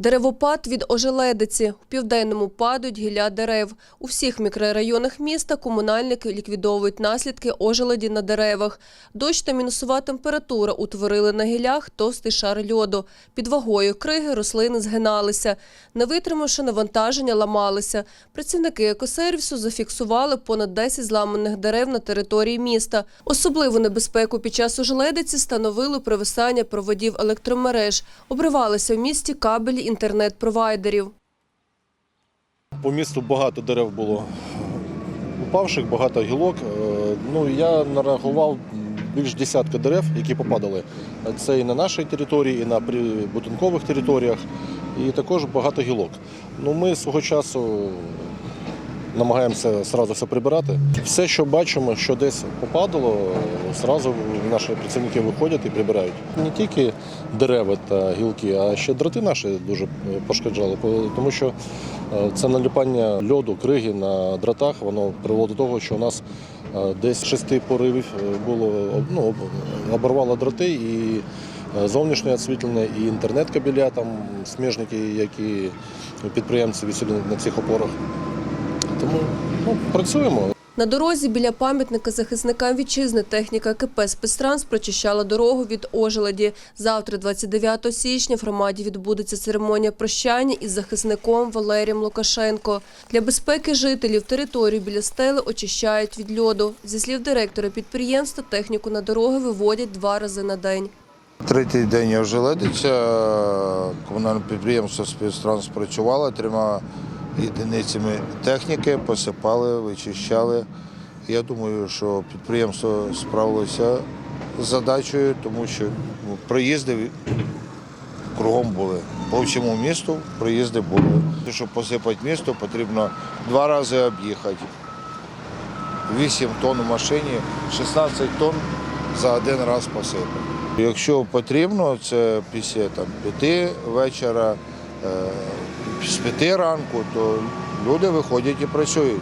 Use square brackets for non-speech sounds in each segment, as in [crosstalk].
Деревопад від ожеледиці. В південному падають гілля дерев. У всіх мікрорайонах міста комунальники ліквідовують наслідки ожеледі на деревах. Дощ та мінусова температура утворили на гіллях товстий шар льоду. Під вагою криги рослини згиналися. Не витримавши навантаження, ламалися. Працівники екосервісу зафіксували понад 10 зламаних дерев на території міста. Особливу небезпеку під час ожеледиці становили провисання проводів електромереж. Обривалися в місті кабелі інтернет-провайдерів. По місту багато дерев було упавших, багато гілок. Е, Ну, я нарахував більш десятка дерев, які попадали. Це і на нашій території, і на прибудинкових територіях, і також багато гілок. Ну, ми свого часу намагаємося одразу все прибирати. Все, що бачимо, що десь попадало, одразу наші працівники виходять і прибирають. Не тільки дерева та гілки, а ще дроти наші дуже пошкоджали, тому що е, це наліпання льоду, криги на дротах, воно приводить до того, що у нас е, десь шести поривів е, було ну, оборвало дроти і зовнішнє освітлення, і інтернет-кабеля, там сміжники, які підприємці висіли на цих опорах. Тому ну, працюємо. На дорозі біля пам'ятника захисникам вітчизни техніка КП «Спецтранс» прочищала дорогу від ожеледі. Завтра, 29 січня, в громаді відбудеться церемонія прощання із захисником Валерієм Лукашенко. Для безпеки жителів територію біля стели очищають від льоду. Зі слів директора підприємства, техніку на дороги виводять два рази на день. Третій день ожеледиця. Комунальне підприємство спецтранс працювало трьома єдиницями техніки, посипали, вичищали. Я думаю, що підприємство справилося з задачею, тому що ну, проїзди кругом були. По всьому місту проїзди були. Щоб посипати місто, потрібно два рази об'їхати. 8 тонн у машині, 16 тонн за один раз посипати. Якщо потрібно, це після там, 5 вечора, е, з 5 ранку, то люди виходять і працюють.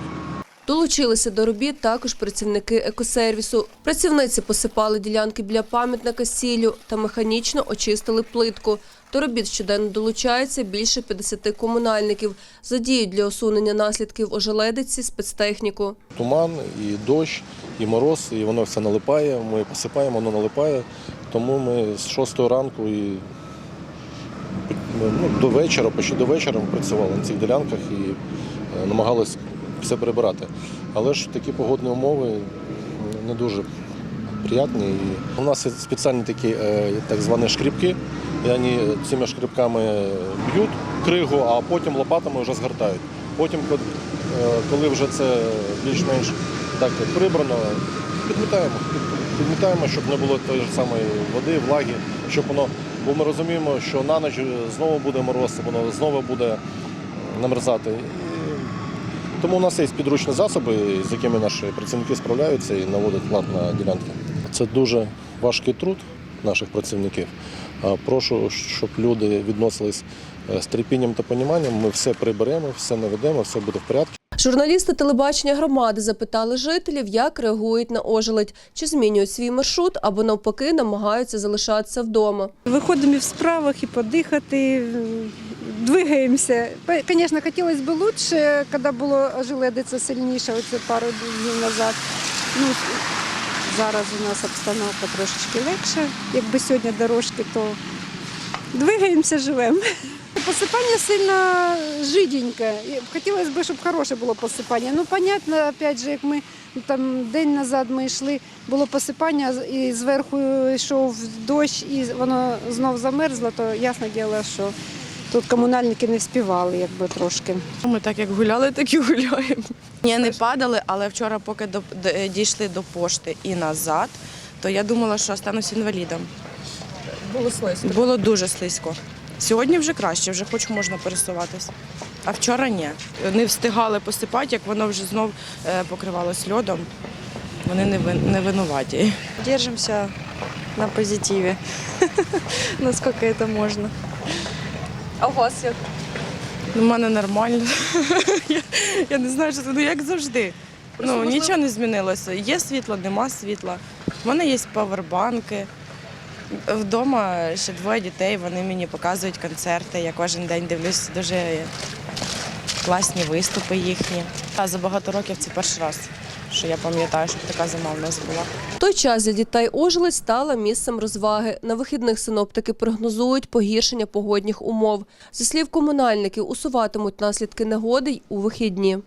Долучилися до робіт також працівники екосервісу. Працівниці посипали ділянки біля пам'ятника сіллю та механічно очистили плитку. До робіт щоденно долучається більше 50 комунальників. Задіють для усунення наслідків ожеледиці спецтехніку. Туман, і дощ, і мороз, і воно все налипає. Ми посипаємо, воно налипає. Тому ми з 6 ранку і ну, до вечора, почти до вечора ми працювали на цих ділянках і е, намагалися все прибирати. Але ж такі погодні умови не дуже приятні. І у нас є спеціальні такі е, так звані шкрібки, і вони цими шкрібками б'ють кригу, а потім лопатами вже згортають. Потім, е, коли вже це більш-менш так прибрано, підмітаємо. Підмітаємо, щоб не було тої ж самої води, влаги, щоб воно, бо ми розуміємо, що на ніч знову буде мороз, воно знову буде намерзати. Тому у нас є підручні засоби, з якими наші працівники справляються і наводять лад на ділянки. Це дуже важкий труд наших працівників. Прошу, щоб люди відносились е, з терпінням та поніманням. Ми все приберемо, все наведемо, все буде в порядку. Журналісти телебачення громади запитали жителів, як реагують на ожеледь, чи змінюють свій маршрут або навпаки намагаються залишатися вдома. Виходимо в справах, і подихати, двигаємося. Звісно, хотілося б краще, коли було ожеледиця сильніше, оце пару днів назад. Ну, зараз у нас обстановка трошечки легша. Якби сьогодні дорожки, то двигаємося, живемо. Посипання сильно жиденьке. Хотілося б, щоб хороше було посипання. Ну, понятно, опять же, як ми там день назад ми йшли, було посипання, і зверху йшов дощ, і воно знов замерзло, то ясне діло, що тут комунальники не вспівали, якби трошки. Ми так як гуляли, так і гуляємо. Ні, не падали, але вчора, поки дійшли до пошти і назад, то я думала, що останусь інвалідом. Було слизько. Було дуже слизько. Сьогодні вже краще, вже хоч можна пересуватись. А вчора ні. Не встигали посипати, як воно вже знов е, покривалось льодом. Вони не, не винуваті. Держимся на позитиве, [laughs] насколько это можно. А у вас як? У мене нормально. [laughs] я, я не знаю, що це ну, як завжди. Ну, нічого не змінилося. Є світло, нема світла. У мене є павербанки. Вдома ще двоє дітей, вони мені показують концерти. Я кожен день дивлюсь дуже класні виступи їхні. А за багато років це перший раз, що я пам'ятаю, щоб така зима в нас була. В той час для дітей ожеледь стала місцем розваги. На вихідних синоптики прогнозують погіршення погодних умов. Зі слів комунальників, усуватимуть наслідки негоди й у вихідні.